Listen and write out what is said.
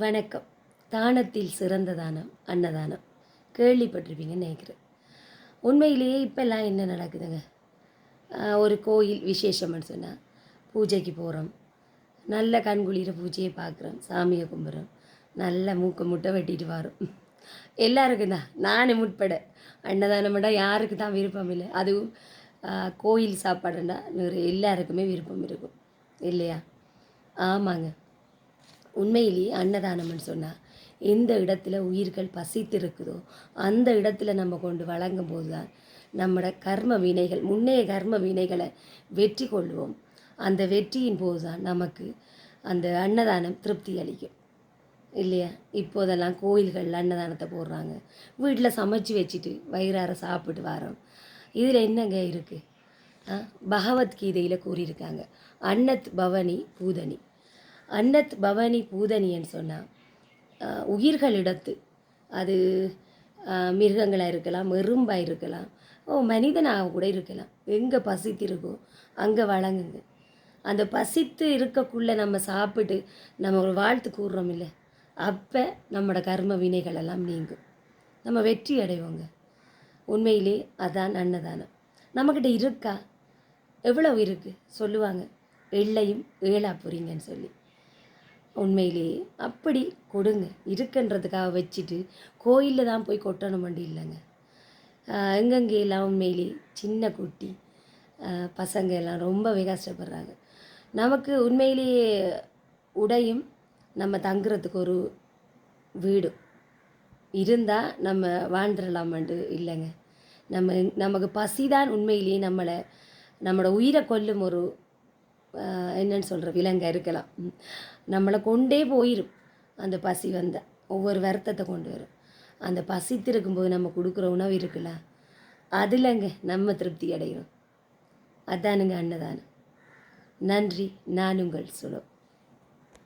வணக்கம். தானத்தில் சிறந்த தானம் அன்னதானம். கேள்விப்பட்டிருப்பீங்கன்னு நினைக்கிறேன். உண்மையிலேயே இப்போல்லாம் என்ன நடக்குதுங்க? ஒரு கோயில் விசேஷம்னு சொன்னால் பூஜைக்கு போகிறோம் நல்ல கண்குளிர பூஜையை பார்க்குறோம். சாமியை கும்பிட்றோம். நல்ல மூக்க முட்டை வெட்டிட்டு வரோம். எல்லாருக்கும் தான். நானே முற்பட. அன்னதானம்டா யாருக்கு தான் விருப்பம் இல்லை. அதுவும் கோயில் சாப்பாடுண்டா எல்லாருக்குமே விருப்பம் இருக்கும். இல்லையா? ஆமாங்க. உண்மையிலேயே அன்னதானம்னு சொன்னால் எந்த இடத்துல உயிர்கள் பசித்து இருக்குதோ அந்த இடத்துல நம்ம கொண்டு வழங்கும் போது தான் நம்மட கர்ம வினைகள் முன்னைய கர்ம வினைகளை வெற்றி கொள்வோம். அந்த வெற்றியின் போது தான் நமக்கு அந்த அன்னதானம் திருப்தி அளிக்கும். இல்லையா? இப்போதெல்லாம் கோயில்களில் அன்னதானத்தை போடுறாங்க. வீட்டில் சமைச்சு வச்சுட்டு வயிறார சாப்பிட்டு வரோம். இதில் என்னங்க இருக்குது பகவத்கீதையில் கூறியிருக்காங்க. அன்னத் பவனி பூதனி. அன்னத் பவனி பூதனின்னு சொன்னால் உயிர்களிடத்து அது மிருகங்களாக இருக்கலாம் எறும்பாக இருக்கலாம். ஓ மனிதனாக கூட இருக்கலாம். எங்கே பசித்து இருக்கோ அங்கே வழங்குங்க. அந்த பசித்து இருக்கக்குள்ளே நம்ம சாப்பிட்டு நம்ம ஒரு வாழ்த்து கூறுறோம் இல்லை அப்போ நம்மளோட கர்ம வினைகள் எல்லாம் நீங்கும். நம்ம வெற்றி அடைவோங்க. உண்மையிலே அதான் அன்னதானம். நம்மக்கிட்ட இருக்கா? எவ்வளவு இருக்குது சொல்லுவாங்க. எள்ளையும் ஏழா புரிங்கன்னு சொல்லி. உண்மையிலேயே. அப்படி கொடுங்க. இருக்குன்றதுக்காக வச்சுட்டு கோயிலில் தான் போய் கொட்டணும் வண்டி இல்லைங்க. ஆஹ் எங்கெங்கே எல்லாம் உண்மையிலேயே சின்ன குட்டி பசங்க எல்லாம் ரொம்பவே கஷ்டப்படுறாங்க. நமக்கு உண்மையிலேயே உடையும் நம்ம தங்குறதுக்கு ஒரு வீடு இருந்தால் நம்ம வாழ்ந்துடலாமண்டு இல்லைங்க. நம்ம நமக்கு பசிதான் உண்மையிலேயே நம்மளை நம்மளோட உயிரை கொல்லும் ஒரு என்னன்னு சொல்கிற விலங்கை இருக்கலாம். நம்மளை கொண்டே போயிடும் அந்த பசி வந்தால் ஒவ்வொரு வருத்தத்தை கொண்டு வரும். அந்த பசித்து இருக்கும்போது நம்ம கொடுக்குற உணவு இருக்குல்ல அதுலங்க நம்ம திருப்தி அடைகிறோம். அதானுங்க அன்னதானம். நன்றி. நான் உங்கள் சுலோ